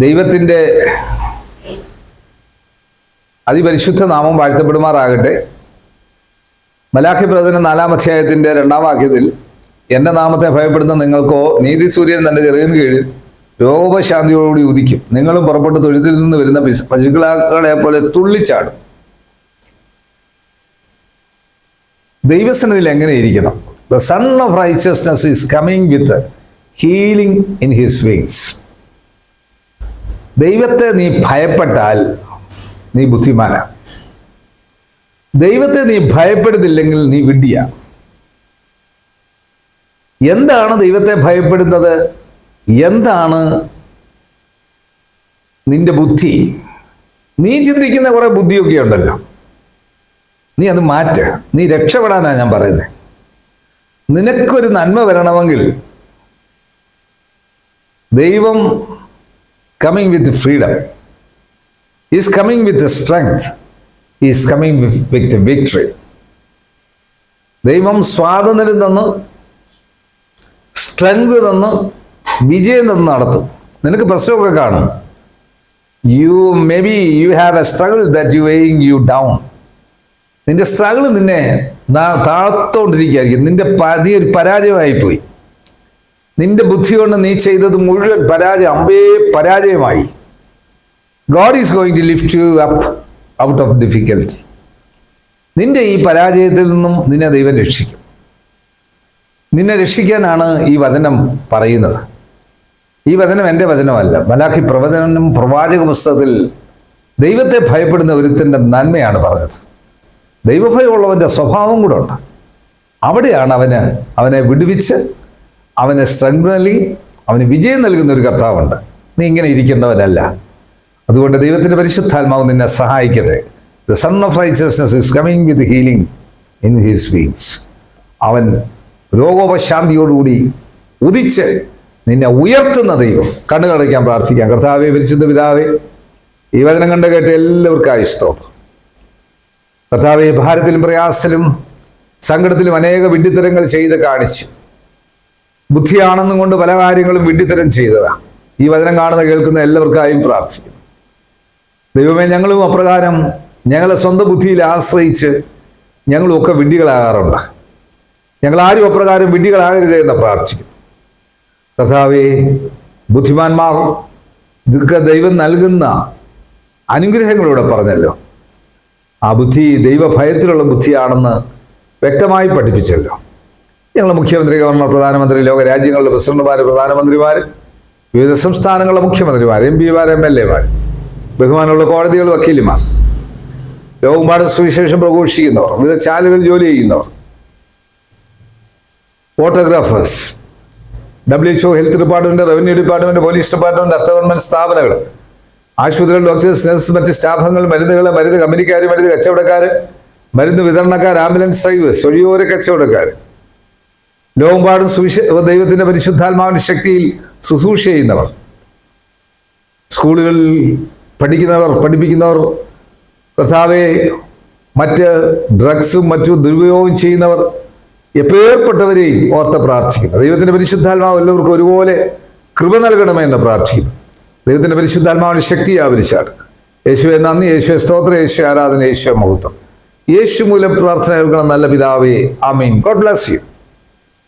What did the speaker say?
ദൈവത്തിന്റെ അതിപരിശുദ്ധ നാമം വാഴ്ത്തപ്പെടുമാറാകട്ടെ. മലാഖി പ്രവചന നാലാം അധ്യായത്തിന്റെ രണ്ടാം വാക്യത്തിൽ എന്റെ നാമത്തെ ഭയപ്പെടുന്ന നിങ്ങൾക്കോ നീതി സൂര്യൻ തന്റെ ചെറിയന് കീഴിൽ രോഗശാന്തിയോടുകൂടി ഉദിക്കും. നിങ്ങളും പുറപ്പെട്ട് തൊഴുത്തിൽ നിന്ന് വരുന്ന പിശ- പശുക്കളെ പോലെ തുള്ളിച്ചാടും. ദൈവസനത്തിൽ എങ്ങനെ ഇരിക്കണം? The son of righteousness is coming with healing in his wings ദൈവത്തെ നീ ഭയപ്പെട്ടാൽ നീ ബുദ്ധിമാന. ദൈവത്തെ നീ ഭയപ്പെടുന്നില്ലെങ്കിൽ നീ വിഡ്ഢിയ. എന്താണ് ദൈവത്തെ ഭയപ്പെടുന്നത്? എന്താണ് നിന്റെ ബുദ്ധി? നീ ചിന്തിക്കുന്ന കുറെ ബുദ്ധിയൊക്കെ ഉണ്ടല്ലോ. നീ അത് മാറ്റ. നീ രക്ഷപ്പെടാനാണ് ഞാൻ പറയുന്നത് നിനക്കൊരു നന്മ വരണമെങ്കിൽ ദൈവം coming with freedom is coming with strength is coming with victory ദൈവം സ്വാതന്ത്ര്യം തന്ന് സ്ട്രെങ്ത് തന്ന് വിജയം തന്ന് നടത്തും. നിനക്ക് പ്രശ്നമൊക്കെ കാണും. You may be you have a struggle that you weighing you down നിന്റെ സ്ട്രഗിൾ നിന്നെ താഴ്ത്തോണ്ടിരിക്കുകയായിരിക്കും. നിന്റെ നീ ഒരു പരാജയമായിപ്പോയി. നിന്റെ ബുദ്ധി കൊണ്ട് നീ ചെയ്തത് മുഴുവൻ പരാജയം അമ്പേ പരാജയമായി. God is going to lift you up out of difficulty നിന്റെ ഈ പരാജയത്തിൽ നിന്നും നിന്നെ ദൈവം രക്ഷിക്കും. നിന്നെ രക്ഷിക്കാനാണ് ഈ വചനം പറയുന്നത്. ഈ വചനം എന്റെ വചനമല്ല. മലാഖി പ്രവചനം പ്രവാചക പുസ്തകത്തിൽ ദൈവത്തെ ഭയപ്പെടുന്ന ഒരുത്തിന്റെ നന്മയാണ് പറഞ്ഞത്. ദൈവഭയമുള്ളവന്റെ സ്വഭാവം കൂടെ ഉണ്ട്. അവിടെയാണ് അവന് അവനെ വിടുവിച്ച് അവന് സ്ട്രെങ്ത് നൽകി അവന് വിജയം നൽകുന്ന ഒരു കർത്താവുണ്ട്. നീ ഇങ്ങനെ ഇരിക്കേണ്ടവനല്ല. അതുകൊണ്ട് ദൈവത്തിന്റെ പരിശുദ്ധാത്മാവ് നിന്നെ സഹായിക്കട്ടെ. The son of righteousness is coming with healing in his wings അവൻ രോഗോപശാന്തിയോടുകൂടി ഉദിച്ച് നിന്നെ ഉയർത്തുന്ന ദൈവം. കണ്ണുകടയ്ക്കാൻ പ്രാർത്ഥിക്കാം. കർത്താവെ പരിശുദ്ധ പിതാവേ ഈ വചനം കണ്ട് കേട്ട് എല്ലാവർക്കായി സ്തോത്രം. കർത്താവെ ഭാരത്തിലും പ്രയാസത്തിലും സങ്കടത്തിലും അനേക വിഡ്ഢിത്തരങ്ങൾ ചെയ്ത് കാണിച്ചു ബുദ്ധിയാണെന്നും കൊണ്ട് പല കാര്യങ്ങളും വിഡ്ഢിത്തരം ചെയ്തതാണ് ഈ വചനം കാണുന്ന കേൾക്കുന്ന എല്ലാവർക്കായും പ്രാർത്ഥിക്കുന്നു. ദൈവമേ ഞങ്ങളും അപ്രകാരം ഞങ്ങളെ സ്വന്തം ബുദ്ധിയിൽ ആശ്രയിച്ച് ഞങ്ങളുമൊക്കെ വിഡ്ഢികളാകാറുണ്ട്. ഞങ്ങളാരും അപ്രകാരം വിഡ്ഢികളാകരുതേ എന്ന് പ്രാർത്ഥിക്കുന്നു. കഥാവേ ബുദ്ധിമാന്മാർ ഇതൊക്കെ ദൈവം നൽകുന്ന അനുഗ്രഹങ്ങളിവിടെ പറഞ്ഞല്ലോ. ആ ബുദ്ധി ദൈവഭയത്തിലുള്ള ബുദ്ധിയാണെന്ന് വ്യക്തമായി പഠിപ്പിച്ചല്ലോ. ഞങ്ങൾ മുഖ്യമന്ത്രി ഗവർണർ പ്രധാനമന്ത്രി ലോക രാജ്യങ്ങളുടെ പ്രസിഡന്റുമാർ പ്രധാനമന്ത്രിമാർ വിവിധ സംസ്ഥാനങ്ങളുടെ മുഖ്യമന്ത്രിമാർ എം പിമാർ എം എൽ എമാർ ബഹുമാനമുള്ള കോടതികൾ വക്കീലിമാർ ലോകമ്പാട് സുവിശേഷം പ്രഘോഷിക്കുന്നവർ വിവിധ ചാനലുകളിൽ ജോലി ചെയ്യുന്നവർ photographers W H O health department revenue department police department അർത്ഥ ഗവൺമെന്റ് സ്ഥാപനങ്ങൾ ആശുപത്രികൾ ഡോക്ടേഴ്സ് നഴ്സ് മറ്റ് സ്റ്റാഫുകൾ മരുന്നുകൾ മരുന്ന് കമ്പനിക്കാർ മരുന്ന് കച്ചവടക്കാർ മരുന്ന് വിതരണക്കാർ ആംബുലൻസ് ഡ്രൈവേഴ്സ് ഒഴിയോര കച്ചവടക്കാർ ലോകമ്പാടും സുവിശ ദൈവത്തിന്റെ പരിശുദ്ധാത്മാവിന്റെ ശക്തിയിൽ ശുശ്രൂഷ ചെയ്യുന്നവർ. സ്കൂളുകളിൽ പഠിക്കുന്നവർ പഠിപ്പിക്കുന്നവർ കർത്താവെ മറ്റ് ഡ്രഗ്സും മറ്റു ദുരുപയോഗം ചെയ്യുന്നവർ എപ്പേർപ്പെട്ടവരെയും ഓർത്ത് പ്രാർത്ഥിക്കുന്നു. ദൈവത്തിന്റെ പരിശുദ്ധാത്മാവ് എല്ലാവർക്കും ഒരുപോലെ കൃപ നൽകണമെന്ന് പ്രാർത്ഥിക്കുന്നു. ദൈവത്തിന്റെ പരിശുദ്ധാത്മാവിന്റെ ശക്തി ആവരിച്ചാണ്. യേശുവെ നന്ദി. യേശുവെ സ്തോത്ര. യേശു ആരാധന. യേശുവെ മഹത്വം. യേശു മൂലം പ്രാർത്ഥന കേൾക്കണം നല്ല പിതാവേ. ആമീൻ. God bless you.